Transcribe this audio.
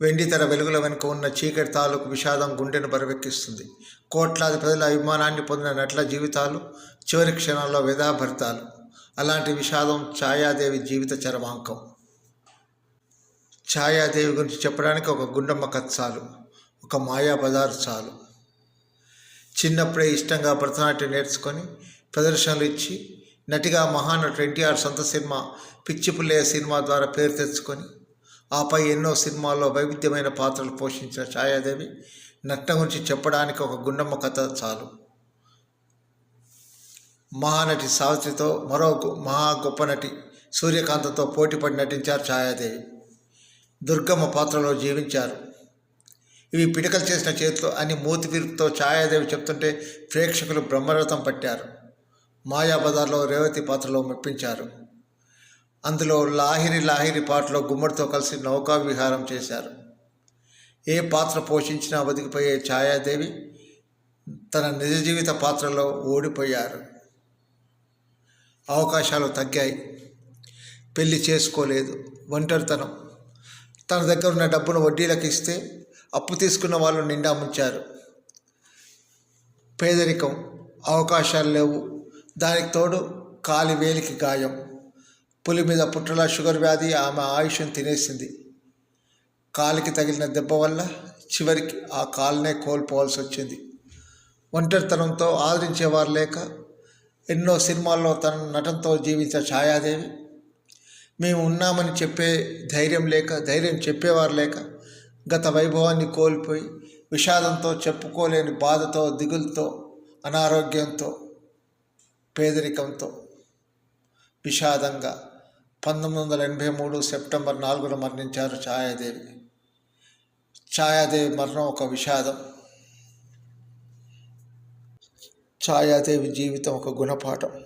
వెండి తెర వెలుగుల వెనుక ఉన్న చీకటి తాలూకు విషాదం గుండెను బరవెక్కిస్తుంది. కోట్లాది ప్రజల అభిమానాన్ని పొందిన నటుల జీవితాలు చివరి క్షణాల్లో వ్యధాభరితాలు అలాంటి విషాదం ఛాయాదేవి జీవిత చరమాంకం. ఛాయాదేవి గురించి చెప్పడానికి ఒక గుండమ్మ కథ చాలు. ఒక మాయా బజారు చాలు. చిన్నప్పుడే ఇష్టంగా భరతనాట్యం నేర్చుకొని ప్రదర్శనలు ఇచ్చి నటిగా మహానటుడు ఎన్టీఆర్ సొంత సినిమా పిచ్చిపుల్లయ్య సినిమా ద్వారా పేరు తెచ్చుకొని ఆపై ఎన్నో సినిమాల్లో వైవిధ్యమైన పాత్రలు పోషించిన ఛాయాదేవి నటన గురించి చెప్పడానికి ఒక గుండమ్మ కథ చాలు. మహానటి సావిత్రితో మరో మహా గొప్ప నటి సూర్యకాంతతో పోటీపడి నటించారు ఛాయాదేవి. దుర్గమ్మ పాత్రలో జీవించారు. ఇవి పిడకలు చేసిన చేతిలో అని మూతి విరుపుతో ఛాయాదేవి చెప్తుంటే ప్రేక్షకులు బ్రహ్మరథం పట్టారు. మాయాబజార్లో రేవతి పాత్రలో మెప్పించారు. అందులో లాహిరి లాహిరి పాటలో గుమ్మడితో కలిసి నౌకా విహారం చేశారు. ఏ పాత్ర పోషించినా బతికిపోయే ఛాయాదేవి తన నిజ జీవిత పాత్రలో ఓడిపోయారు. అవకాశాలు తగ్గాయి. పెళ్ళి చేసుకోలేదు. ఒంటరితనం. తన దగ్గర ఉన్న డబ్బును వడ్డీలకు ఇస్తే అప్పు తీసుకున్న వాళ్ళు నిండా ముంచారు. పేదరికం. అవకాశాలు లేవు. దానికి తోడు కాలి వేలికి గాయం. పులి మీద పుట్టల షుగర్ వ్యాధి ఆమె ఆయుష్యం తినేసింది. కాలికి తగిలిన దెబ్బ వల్ల చివరికి ఆ కాలునే కోల్పోవాల్సి వచ్చింది. ఒంటరితనంతో ఆదరించేవారు లేక ఎన్నో సినిమాల్లో తన నటనతో జీవించిన ఛాయాదేవి. మేము ఉన్నామని చెప్పే ధైర్యం లేక ధైర్యం చెప్పేవారు లేక గత వైభవాన్ని కోల్పోయి విషాదంతో చెప్పుకోలేని బాధతో దిగులతో అనారోగ్యంతో పేదరికంతో విషాదంగా పంతొమ్మిది వందల ఎనభై మూడు సెప్టెంబర్ నాలుగున మరణించారు ఛాయాదేవి. ఛాయాదేవి మరణం ఒక విషాదం. ఛాయాదేవి జీవితం ఒక గుణపాఠం.